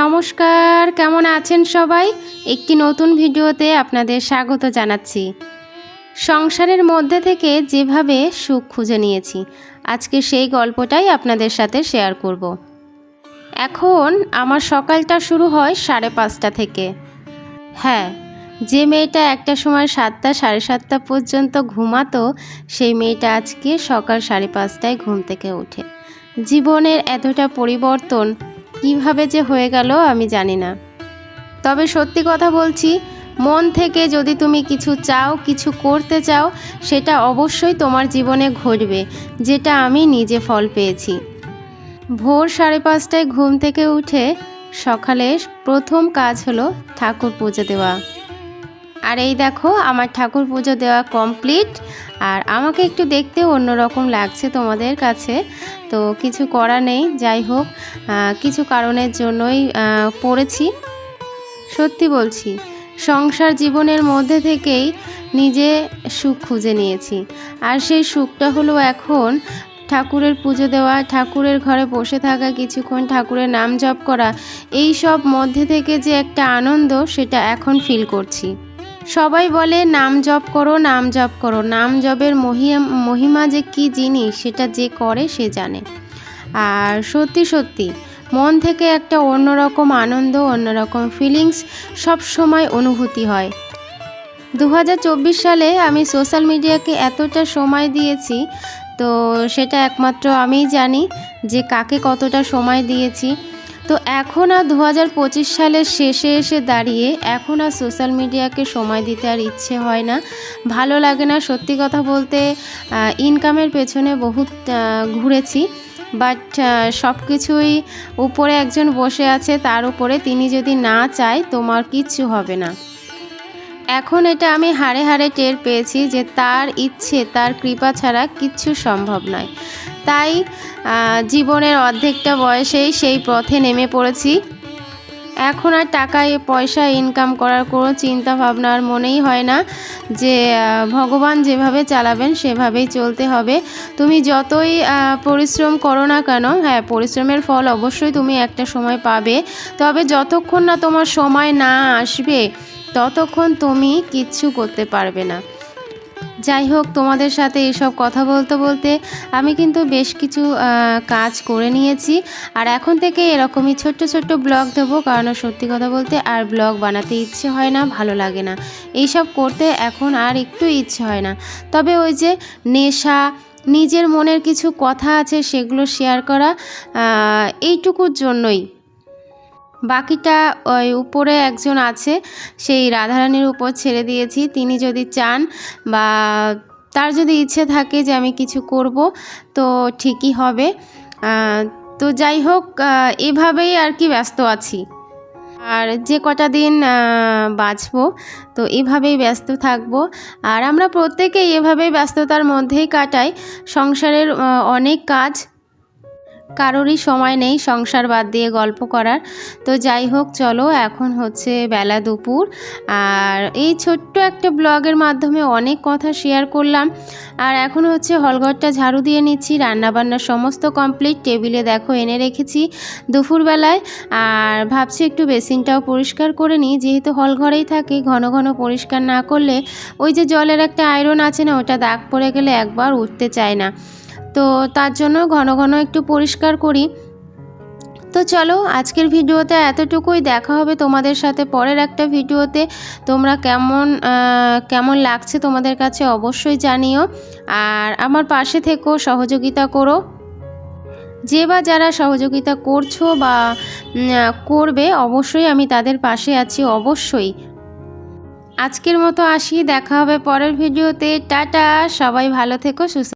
নমস্কার, কেমন আছেন সবাই? একটি নতুন ভিডিওতে আপনাদের স্বাগত জানাচ্ছি। সংসারের মধ্যে থেকে যেভাবে সুখ খুঁজে নিয়েছি, আজকে সেই গল্পটাই আপনাদের সাথে শেয়ার করব। এখন আমার সকালটা শুরু হয় সাড়ে পাঁচটা থেকে। হ্যাঁ যে মেয়েটা একটা সময় সাতটা, সাড়ে সাতটা পর্যন্ত ঘুমাতো, সেই মেয়েটা আজকে সকাল সাড়ে পাঁচটায় ঘুম থেকে ওঠে। জীবনের এতটা পরিবর্তন কীভাবে যে হয়ে গেল আমি জানি না। তবে সত্যি কথা বলছি, মন থেকে যদি তুমি কিছু চাও, কিছু করতে চাও, সেটা অবশ্যই তোমার জীবনে ঘটবে, যেটা আমি নিজে ফল পেয়েছি। ভোর সাড়ে পাঁচটায় ঘুম থেকে উঠে সকালে প্রথম কাজ হলো ঠাকুর পুজো দেওয়া। আর এই দেখো, আমার ঠাকুর পুজো দেওয়া কমপ্লিট আর আমাকে একটু দেখতে অন্যরকম লাগছে তোমাদের কাছে। তো কিছু করা নেই, যাই হোক কিছু কারণের জন্যই পড়েছি। সত্যি বলছি, সংসার জীবনের মধ্যে থেকেই নিজে সুখ খুঁজে নিয়েছি। আর সেই সুখটা হলো এখন ঠাকুরের পুজো দেওয়া, ঠাকুরের ঘরে বসে থাকা, কিছুক্ষণ ঠাকুরের নাম জপ করা, এই সব মধ্যে থেকে যে একটা আনন্দ, সেটা এখন ফিল করছি। সবাই বলে, নাম জপ করো, নাম জপ করো। নাম জপের মহিমা যে কী জিনিস, সেটা যে করে, সে জানে। আর সত্যি সত্যি, মন থেকে একটা অন্যরকম আনন্দ, অন্যরকম ফিলিংস সব সময় অনুভূতি হয়। দু হাজার চব্বিশ সালে আমি সোশ্যাল মিডিয়াকে এতটা সময় দিয়েছি, তো সেটা একমাত্র আমিই জানি যে কাকে কতটা সময় দিয়েছি। তো এখন আর দু হাজার পঁচিশ সালের শেষে এসে দাঁড়িয়ে এখন আর সোশ্যাল মিডিয়াকে সময় দিতে আর ইচ্ছে হয় না। ভালো লাগে না, সত্যি কথা বলতে ইনকামের পেছনে বহুত ঘুরেছি। বাট সব কিছুই উপরে একজন বসে আছে, তার উপরে তিনি যদি না চায়, তোমার কিচ্ছু হবে না। এখন এটা আমি হাড়ে হাড়ে টের পেয়েছি যে তার ইচ্ছে, তার কৃপা ছাড়া কিচ্ছু সম্ভব নয়। তাই জীবনের অর্ধেকটা বয়সেই সেই পথে নেমে পড়েছি। এখন আর টাকায় পয়সা ইনকাম করার কোনো চিন্তা ভাবনা আর মনেই হয় না যে ভগবান যেভাবে চালাবেন সেভাবেই চলতে হবে। তুমি যতই পরিশ্রম করো না কেন হ্যাঁ পরিশ্রমের ফল অবশ্যই তুমি একটা সময় পাবে। তবে যতক্ষণ না তোমার সময় না আসবে, ততক্ষণ তুমি কিচ্ছু করতে পারবে না। যাই হোক, তোমাদের সাথে এসব কথা বলতে বলতে আমি কিন্তু বেশ কিছু কাজ করে নিয়েছি। আর এখন থেকে এরকমই ছোট্ট ছোট্ট ব্লগ দেবো, কারণ সত্যি কথা বলতে আর ব্লগ বানাতে ইচ্ছে হয় না, ভালো লাগে না। এইসব করতে এখন আর একটু ইচ্ছে হয় না। তবে ওই যে নেশা, নিজের মনের কিছু কথা আছে সেগুলো শেয়ার করা এইটুকুর জন্যই। বাকিটা, ওই উপরে একজন আছে, সেই রাধারানীর উপর ছেড়ে দিয়েছি। তিনি যদি চান বা তার যদি ইচ্ছে থাকে যে আমি কিছু করব, তো ঠিকই হবে। তো যাই হোক এভাবেই আর কি ব্যস্ত আছি। আর যে কটা দিন বাঁচবো, তো এভাবেই ব্যস্ত থাকব। আর আমরা প্রত্যেকেই এভাবেই ব্যস্ততার মধ্যেই কাটাই। সংসারের অনেক কাজ কারোরই সময় নেই, সংসার বাদ দিয়ে গল্প করার। তো যাই হোক, চলো এখন হচ্ছে বেলা দুপুর। আর এই ছোট্ট একটা ব্লগের মাধ্যমে অনেক কথা শেয়ার করলাম। আর এখন হচ্ছে হলঘরটা ঝাড়ু দিয়ে নিচ্ছি রান্নাবান্না সমস্ত কমপ্লিট টেবিলে দেখো এনে রেখেছি দুপুরবেলায়। আর ভাবছি একটু বেসিনটাও পরিষ্কার করে নিই। যেহেতু হলঘরেই থাকে, ঘন ঘন পরিষ্কার না করলে ওই যে জলের একটা আয়রন আছে না, ওটা দাগ পড়ে গেলে একবার উঠতে চায় না। তো তার জন্য ঘন ঘন একটু পরিষ্কার করি। তো চলো, আজকের ভিডিওতে এতটুকুই। দেখা হবে তোমাদের সাথে পরের একটা ভিডিওতে। তোমরা কেমন কেমন লাগছে তোমাদের কাছে অবশ্যই জানিও। আর আমার পাশে থেকো, সহযোগিতা করো। যে বা যারা সহযোগিতা করছ বা করবে, অবশ্যই আমি তাদের পাশে আছি, অবশ্যই। আজকের মতো আসি, দেখা হবে পরের ভিডিওতে। টাটা, সবাই ভালো থেকো, সুস্থ